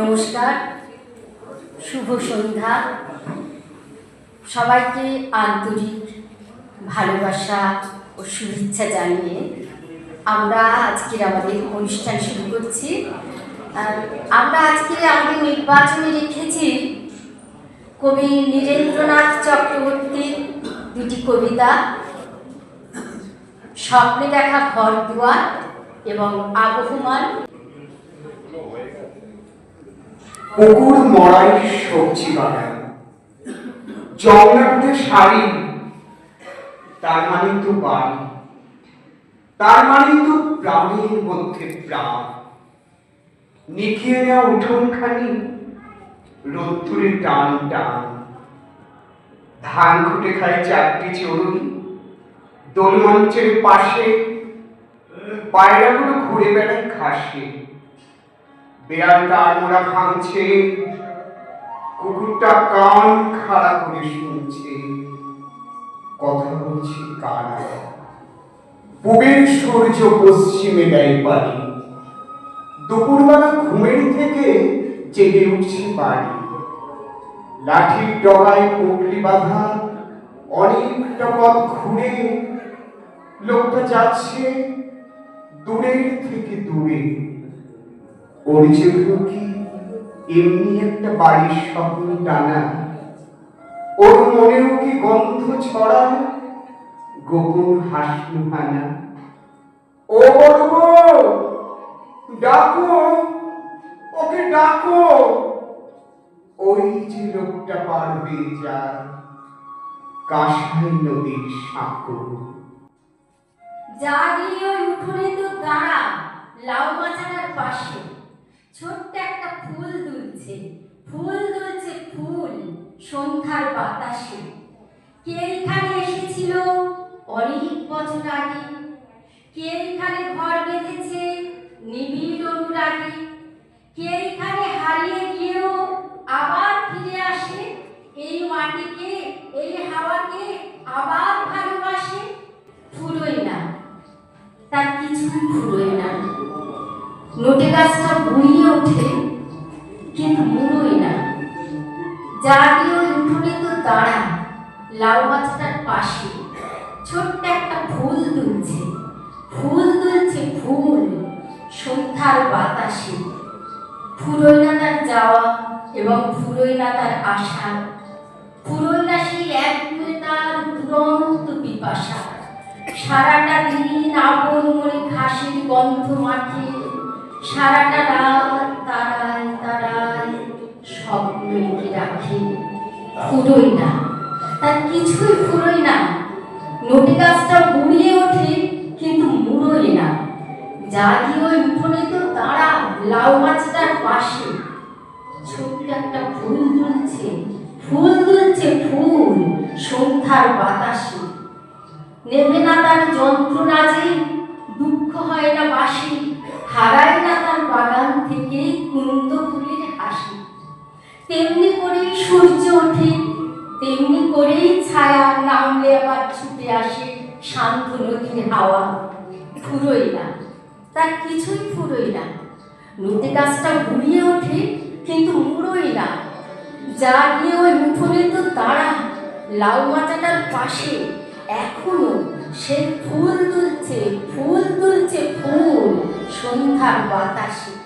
নমস্কার, শুভ সন্ধ্যা। সবাইকে আন্তরিক ভালোবাসা ও শুভেচ্ছা জানিয়ে আমরা আজকের আমাদের অনুষ্ঠান শুরু করছি। আমরা আজকে আমাদের নির্বাচনে রেখেছি কবি নীরেন্দ্রনাথ চক্রবর্তীর দুটি কবিতা, স্বপ্নে দেখা ঘর দুয়ার এবং আবহমান। পুকুর মড়াই সবজি বাগান। জগন্নাথে শাড়ি, তার মানে তো বাড়ি। তার মানে তো প্রাণের মধ্যে প্রাণ। নিখিয়ে নেওয়া উঠোনখানি, রোদ্দুরে টান টান। ধান খুঁটে খায় চারটি চড়ুই দোলমঞ্চের পাশে পায়রাগুলো ঘুরে বেড়ায় ঘাসে। বিড়ালটা আড়মোড়া ভাঙছে, কুকুরটা কান খাড়া করে শুনছে। কথা বলছে কারা পূবের সূর্য পশ্চিমে দেয় পারি দুপুরবেলা ঘুমের থেকে জেগে উঠছে বাড়ি। লাঠির ডগায় পুটলি বাঁধা অনেকটা পথ ঘুরে লোকটা যাচ্ছে দূরের থেকে দূরে। জন্য কি? এমনি একটা বাড়ির স্বপ্ন টানা। ওর মনেও কি গন্ধ ছড়ায় গোপন হাসি হানা ও বড় ডাকো, ওকে ডাকো। ওই যে লোকটা পার হয়ে যায় কাশাই নদীর সাঁকো। যা গিয়ে ওই উঠোনে তো দাঁড়া, লাউ মাচাটার পাশে। ছোট্ট একটা ফুল দুলছে। ফুল দুলছে ফুল, সন্ধ্যার বাতাসে। কে এখানে এসেছিল? অনেক বছর আগে। কে এখানে ঘর বেঁধেছে? নিবিড় অনুরাগে। কে এখানে হারিয়ে গিয়েও আবার ফিরে আসে? এই মাটিকে, এই হাওয়াকে আবার ভালোবাসে? ফুরোয় না। তার কিছুই ফুরোয় না। নোটে গাছটা বুড়িয়ে ওঠে, কিন্তু মুড়োয় না। যা গিয়ে ওই উঠোনে তো দাঁড়া, লাউ গাছটার পাশে। ছোট্ট একটা ফুল দুলছে ফুল দুলছে ফুল, সন্ধ্যার বাতাসে। ফুরোয় না তার যাওয়া এবং ফুরোয় না তার আশা ফুরোয় না সেই এক তার দুরন্ত পিপাসা। সারাটা দিন আপন মনে ঘাসের গন্ধ মাঠে সারাটা রাত তারায় তারায় স্বপ্ন এঁকে রাখে। ফুরোই না। তার কিছুই ফুরোই না। নটি গাছটা বুড়িয়ে ওঠে, কিন্তু মুড়োই না। দিয়ে ওই উঠোনে তো দাঁড়া লাউ গাছটার পাশে। ছোট্ট একটা ফুল দুলছে ফুল দুলছে ফুল সন্ধ্যার বাতাসে। নেবে না তার যন্ত্রণা যে দুঃখ হয় না বাসি। হারায় না তার বাগান থেকে কুন্দ ফুলের হাসি। তেমনি করেই সূর্য ওঠে, তেমনি করেই ছায়া নামলে আবার ছুটে আসে শান্ত নদীর হাওয়া। ফুরোই না তার কিছুই ফুরোই না নদী গাছটা ঘুরিয়ে ওঠে, কিন্তু মুড়োই না যা গিয়ে ওই উঠোনে তো দাঁড়া লাউ মাচাটার পাশে, এখনও সে ফুল তুলছে ফুল তুলছে ফুল সন্ধ্যার বাতাসে